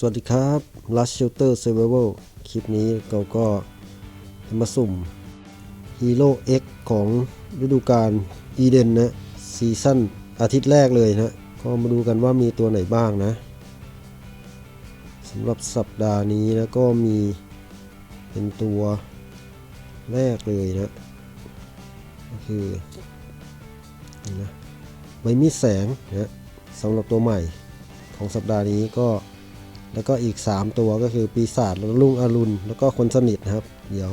สวัสดีครับ Last Shelter Survival คลิปนี้เราก็มาสุ่ม Hero X ของฤดูกาลอีเดนนะซีซั่นอาทิตย์แรกเลยนะ ก็มาดูกันว่ามีตัวไหนบ้างนะสำหรับสัปดาห์นี้นะก็มีเป็นตัวแรกเลยนะ ก็คือนี่นะใบมีดแสงนะสำหรับตัวใหม่ของสัปดาห์นี้ก็ แล้วก็อีก 3 ตัวก็คือปีศาจแล้วลุงอรุณ แล้วก็คนสนิทนะครับ เดี๋ยว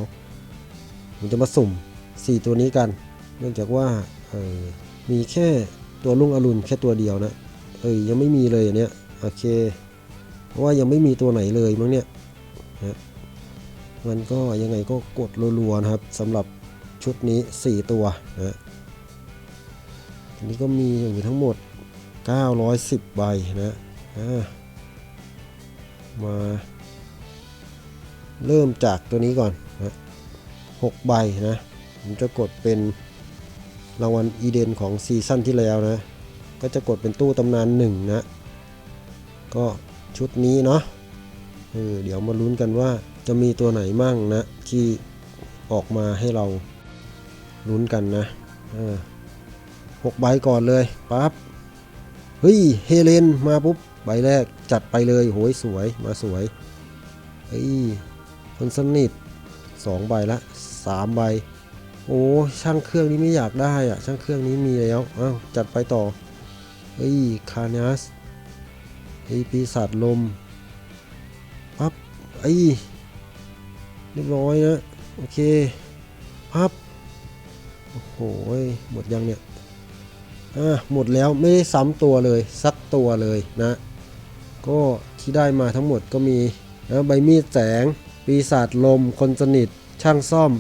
ผมจะมาสุ่ม 4 ตัวนี้กัน เนื่องจากว่าออมีแค่ตัวลุงอรุณแค่ตัวเดียวนะเอ้ยยังไม่มีเลยอันเนี้ยโอเค เพราะว่ายังไม่มีตัวไหนเลยมั้งเนี่ยนะมันก็ยังไงก็กดรัวๆนะครับสำหรับชุดนี้ 4 ตัวนะทีนี้ก็มีอยู่ทั้งหมด 910 ใบนะอ่า มา เริ่มจากตัวนี้ก่อนนะหกใบนะ ผมจะกดเป็นรางวัลอีเดนของซีซั่นที่แล้วนะ ก็จะกดเป็นตู้ตำนานหนึ่งนะ ก็ชุดนี้เนาะเออเดี๋ยวมาลุ้นกันว่าจะมีตัวไหนมั่งนะ ที่ออกมาให้เราลุ้นกันนะเออหกใบก่อนเลยปั๊บเฮ้ย เฮเลนมาปุ๊บ ใบแรกจัดไปเลยโหยสวยมาสวยเฮ้ยคนสนิทสองใบละสามใบโอ้ช่างเครื่องนี้ไม่อยากได้อะช่างเครื่องนี้มีแล้วอ้าวจัดไปต่อเฮ้ยคานัสเฮ้ปีศาจลมปั๊บไอ้เรียบร้อยนะโอเคปั๊บโอ้โหหมดยังเนี่ยอะหมดแล้วไม่ได้ซ้ำตัวเลย สักตัวเลยนะ ก็ที่ได้มาทั้งหมดก็มีนะใบมีดแสง ปีศาจลม คนสนิท ช่างซ่อม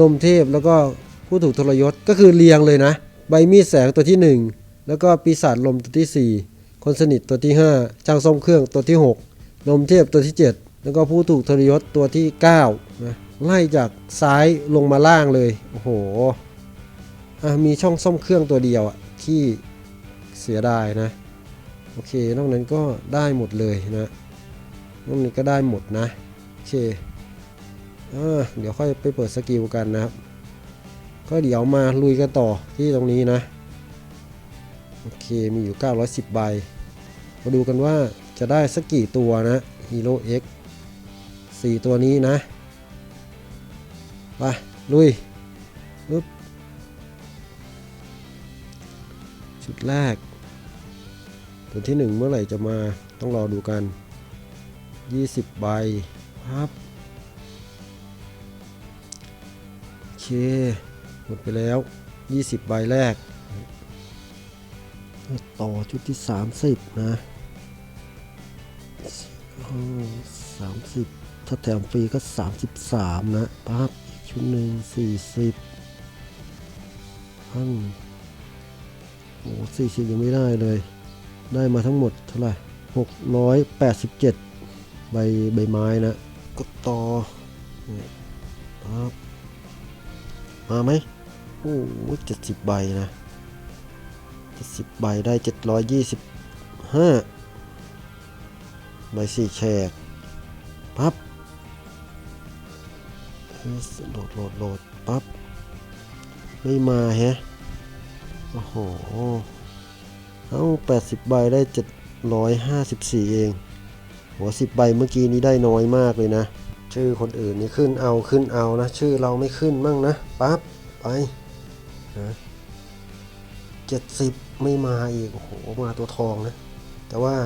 ลมเทพแล้วก็ผู้ถูกทรยศก็คือเรียงเลยนะ ใบมีดแสงตัวที่ 1 แล้วก็ปีศาจลมตัวที่ 4 คนสนิทตัวที่ 5 ช่างซ่อมเครื่องตัวที่ 6 ลมเทพตัวที่ 7 แล้วก็ผู้ถูกทรยศตัวที่9นะไล่จากซ้ายลงมาล่างเลยโอ้โหมีช่องซ่อมเครื่องตัวเดียวอะที่เสียดายนะ โอเคนอกนั้นก็ได้หมดเลยนะนอกนี้ก็ได้หมดนะโอเคอ่าเดี๋ยวค่อยไปเปิดสกิลกันนะครับ ก็เดี๋ยวมาลุยกันต่อที่ตรงนี้นะ โอเคมีอยู่ 910 ใบ มาดูกันว่าจะได้สักกี่ตัวนะ Hero X 4ตัวนี้นะไปลุยปึ๊บชุดแรก ตัวที่ 1 เมื่อไหร่จะมาต้องรอดูกัน 20 ใบครับโอเคหมดไปแล้ว 20 ใบแรก ต่อชุดที่ 30 นะสามสิบถ้าแถมฟรีก็ 33 นะปั๊บอีกชุดหนึ่ง40พันโอ้สี่สิบยังไม่ได้เลย ได้มาทั้งหมดเท่าไหร่หกร้อยแปดสิบเจ็ดใบใบไม้นะก็ต่อครับมาไหมโอ้เจ็ดสิบใบนะเจ็ดสิบใบได้เจ็ดร้อยยี่สิบห้าใบสี่แฉกปั๊บโหลดโหลดโหลดปั๊บ ไม่มาแฮะ โอ้โห เอา80 ใบได้ 754 เอง หัว 10 ใบเมื่อกี้นี้ได้น้อยมากเลยนะ ชื่อคนอื่นนี่ขึ้นเอาขึ้นเอานะ ชื่อเราไม่ขึ้นมั่งนะ ปั๊บ ไปนะ70 ไม่มาอีก โอ้โห มาตัวทองนะ แต่ว่า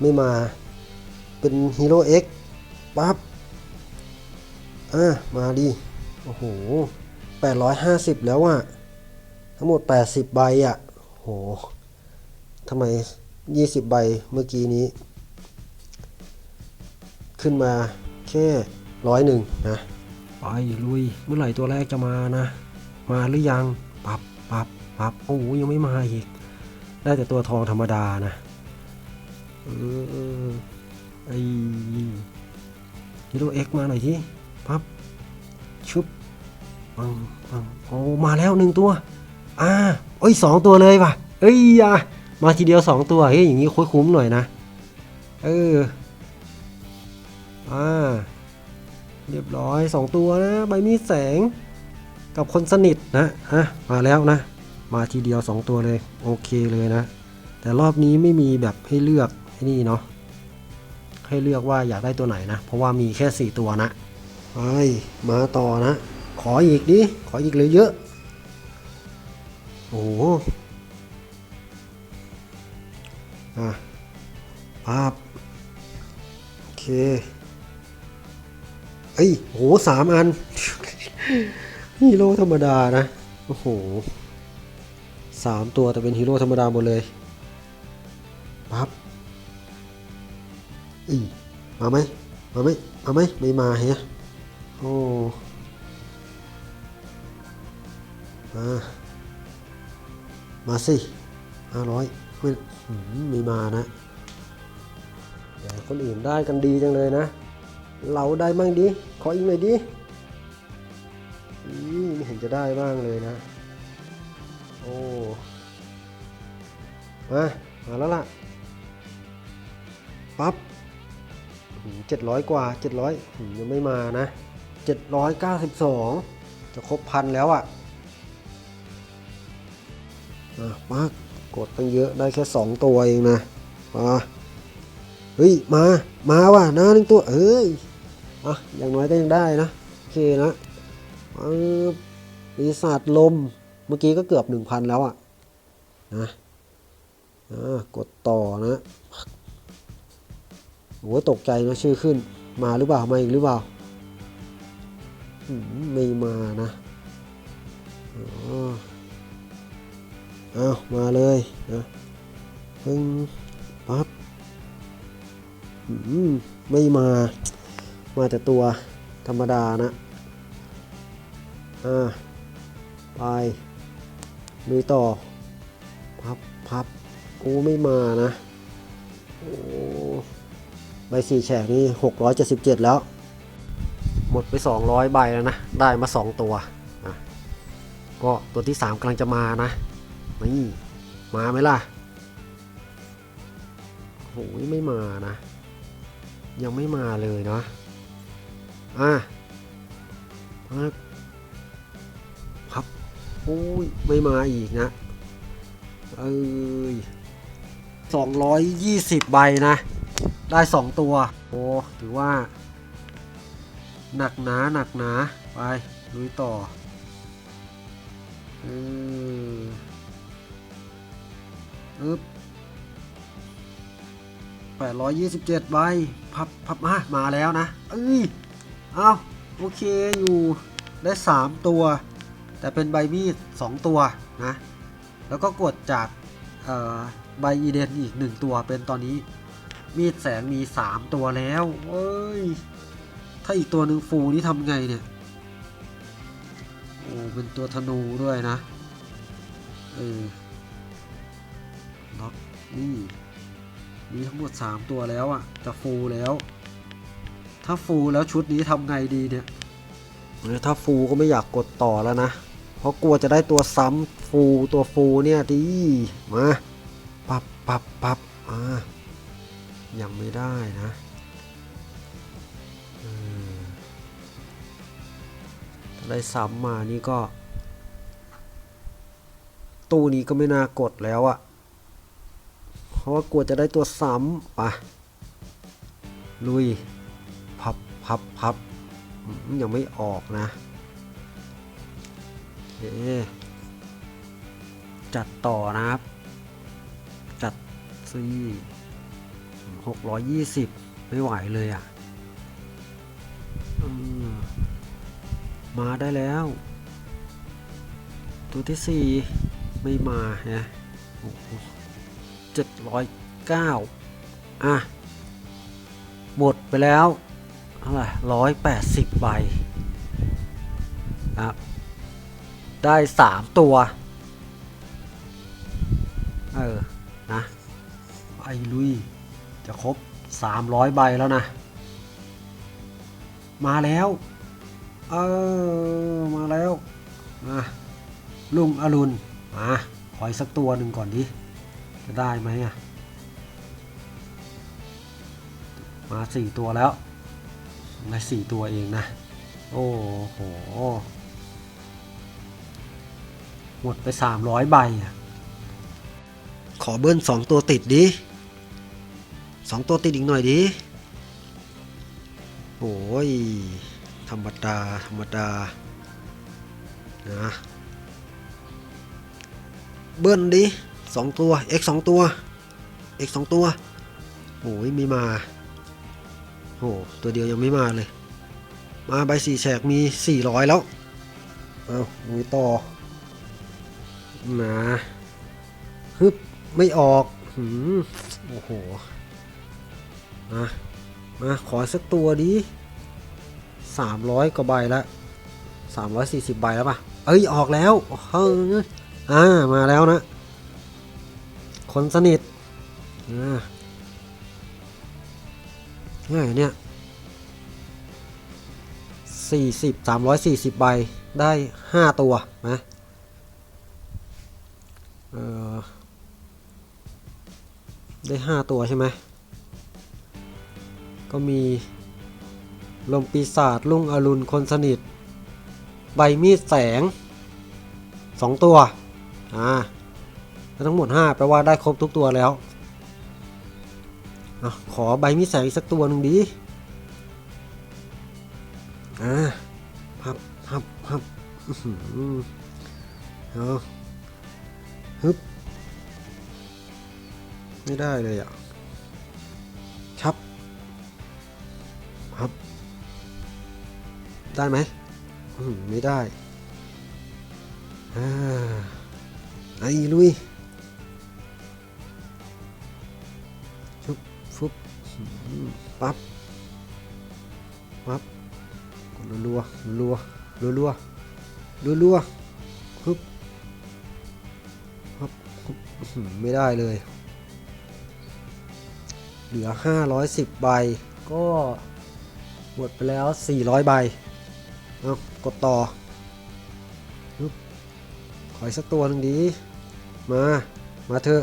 ไม่มา เป็นฮีโร่ X ปั๊บ อะ มาดิ โอ้โห 850 แล้วอะทั้งหมด 80 ใบอะ่ะโห ทำไม 20 ใบเมื่อกี้นี้ ขึ้นมาแค่ร้อยหนึ่งนะ ไปลุย เมื่อไหร่ตัวแรกจะมานะ มาหรือยัง ปับปับปับโอ้โหยังไม่มาอีก ได้แต่ตัวทองธรรมดานะ เออไอฮีโร่เอ็กมาหน่อยที่ปับชุบปังปังโอ้มาแล้วหนึ่งตัว อ่าเอ้ยสองตัวเลยว่ะ เอ้ยอะ มาทีเดียวสองตัวเฮ้ยอย่างงี้คุ้มหน่อยนะ เอออ่าเรียบร้อยสองตัวนะใบมีแสง กับคนสนิทนะฮะมาแล้วนะ มาทีเดียวสองตัวเลย โอเคเลยนะ แต่รอบนี้ไม่มีแบบให้เลือกให้นี่เนาะให้เลือกว่าอยากได้ตัวไหนนะ เพราะว่ามีแค่สี่ตัวนะไปมาต่อนะ ขออีกดิ ขออีกเลยเยอะ โอ้ อะภาพโอเคเอ้ยโหสามอันฮีโร่ธรรมดานะโอ้โหสามตัวแต่เป็นฮีโร่ธรรมดาหมดเลยปั๊บอีมาไหมมาไหมมาไหมไม่มาเฮียโอ้มามาสิห้าร้อย ม่หืมไม่มานะ คนอื่นได้กันดีจังเลยนะ เราได้บ้างดิ ขออีกหน่อยดิอีไม่เห็นจะได้บ้างเลยนะ โอ้ มา มาแล้วล่ะ ปั๊บเจ็ดร้อยกว่าเจ็ดร้อยยังไม่มานะเจ็ดร้อยเก้าสิบสองจะครบพันแล้วอะ อะมาก กดตั้งเยอะได้แค่สองตัวเองนะมาเฮ้ย มา มาว่ะนะหนึ่งตัว เอ้ยอะอย่างน้อยก็ยังได้นะ โอเคนะปีศาจลม เมื่อกี้ก็เกือบ 1,000 แล้วอะ นะอ่ากดต่อนะโอ้ตกใจนะชื่อขึ้น มาหรือเปล่า มาอีกหรือเปล่า ไม่มานะอ๋อ เอามาเลยนะเพิ่งปั๊บอืมไม่มา มาแต่ตัวธรรมดานะ อ่า ไปลุยต่อ พับพับโอ้ไม่มานะ โอ้ใบสี่แฉกนี่677แล้ว หมดไป200ใบแล้วนะ ได้มา2ตัว ก็ตัวที่3กำลังจะมานะ นี่มาไหมล่ะโอ้ยไม่มานะ ยังไม่มาเลยเนาะอะพับพับอุ้ยไม่มาอีกนะเอ้ยสองร้อยยี่สิบใบนะ ได้สองตัวโอ้ถือว่า หนักหนาหนักหนาไปลุยต่อเออ อึ๊บ827 ใบ พับ พับมา มาแล้วนะ เอ้ย เอาโอเค อยู่ ได้ 3 ตัว แต่เป็นใบมีด 2 ตัว นะ แล้วก็กดจากใบอีเดนอีก 1 ตัว เป็นตอนนี้ มีดแสงมี 3 ตัวแล้วเอ้ย ถ้าอีกตัวหนึ่งฟูนี่ทำไงเนี่ย โอ้ เป็นตัวธนูด้วยนะ เออ นี่มีทั้งหมด 3 ตัวแล้วอะ่ะจะฟูแล้ว ถ้าฟูแล้วชุดนี้ทำไงดีเนี่ยเออถ้าฟูก็ไม่อยากกดต่อแล้วนะ เพราะกลัวจะได้ตัวซ้ำฟูตัวฟูเนี่ยดีมาปับปับปับอ่ายังไม่ได้นะถ้าได้ซ้ำมานี่ก็ ตู้นี้ก็ไม่น่ากดแล้วอะ เพราะว่ากลัวจะได้ตัวซ้ำปะลุย พับพับพับยังไม่ออกนะโอเคจัดต่อนะครับ จัดซีหกร้อยยี่สิบไม่ไหวเลยอะมมาได้แล้ว ตัวที่สี่ไม่มาฮะโอ้โห 709 อะ หมดไปแล้วเท่าไหร่180ใบครับได้3ตัว เออ นะไอ้ลุย จะครบ300ใบแล้วนะ มาแล้ว เออ มาแล้วนะลุงอรุณ มา ขออีกสักตัวหนึ่งก่อนดิ จะได้ไหมอะ มาสี่ตัวแล้วได้สี่ตัวเองนะ โอ้โห หมดไปสามร้อยใบอะ ขอเบิ้ลสองตัวติดดิสองตัวติดอีกหน่อยดิ โอ้ย ธรรมดา ธรรมดา นะ เบิ้ลดิ สองตัว x สองตัว x สองตัวโอ้ยม่มาโอ้ตัวเดียวยังไม่มาเลย มาใบสี่แฉกมีสี่ร้อยแล้ว เอาลุยต่อมาฮึบไม่ออกหืมโอ้โหมามาขอสักตัวดิสามร้อยกว่าใบละสามร้อยสี่สิบใบแล้วป่ะ เอ้ย ออกแล้วเฮ้ยอ่า มาแล้วนะ คนสนิทอ่าเท่าไหร่เนี่ยสี่สิบสามร้อยสี่สิบใบได้ห้าตัวนะเออได้ห้าตัวใช่ไหมก็มีลมปีศาจลุงอรุณคนสนิท ใบมีดแสงสองตัว อ่า ทั้งหมดห้าแปลว่าได้ครบทุกตัวแล้วอขอใบมีดแสงอีกสักตัวหนึ่งดีอ่าพับพับพับอื้ออเอาฮึบ ไม่ได้เลยอะชับครับ ได้ไหมไม่ได้ อ่า ไอ้ลุย ปั๊บ ปั๊บกดรัวรัวรัวรัวรัวรัวฮึบฮึบฮึบไม่ได้เลย เหลือ 510 ใบ ก็หมดไปแล้ว 400 ใบเอากดต่อปึ๊บขออีกสักตัวหนึ่งดี มา มาเถอะ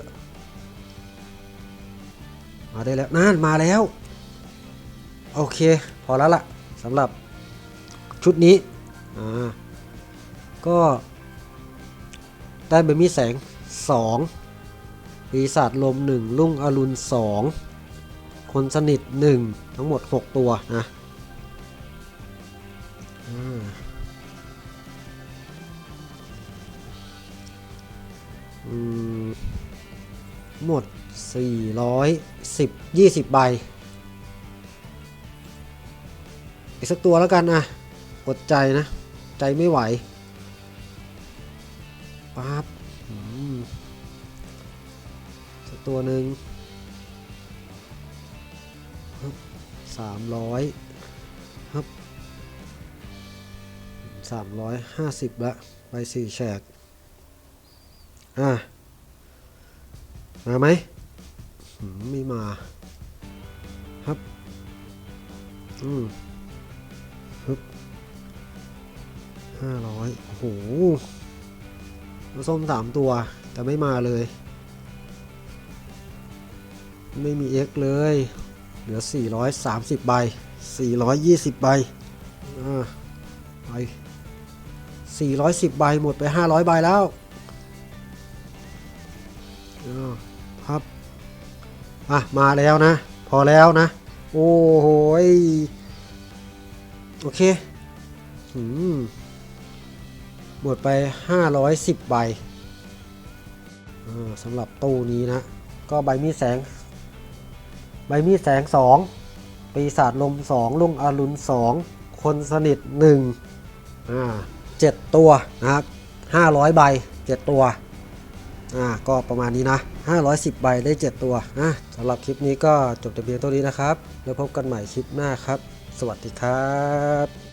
มาได้แล้วนั่นมาแล้ว โอเค พอแล้วล่ะสำหรับชุดนี้อ่าก็ได้ใบมีแสง 2 ปีศาจลม 1 ลุ่งอรุณ 2 คนสนิท 1 ทั้งหมด 6 ตัวนะอืมหมด 410 20 ใบ อีกสักตัวแล้วกันอะอดใจนะ ใจไม่ไหวปั๊บสักตัวหนึ่งสามร้อยครับสามร้อยห้าสิบละไปสี่แฉกอะมาไหม ไม่มา ครับ อืมฮึบห้าร้อยโอ้โหส้มสามตัว แต่ไม่มาเลย ไม่มี X เลย เหลือ 430 ใบ 420 ใบ อ่า ไป 410 ใบ หมดไป 500 ใบแล้ว อะมาแล้วนะ พอแล้วนะ โอ้โหโอเคอืมหมดไป 510 ใบอ่าสำหรับตู้นี้นะ ก็ใบมีแสง ใบมีแสงสองปีศาจลมสองลุงอรุณสองคนสนิทหนึ่งอ่าเจ็ดตัวนะครับห้าร้อยใบเจ็ดตัวอ่าก็ประมาณนี้นะ ห้าร้อยสิบใบได้เจ็ดตัวอะสำหรับคลิปนี้ก็จบแต่เพียงเท่านี้นะครับ แล้วพบกันใหม่คลิปหน้าครับ สวัสดีครับ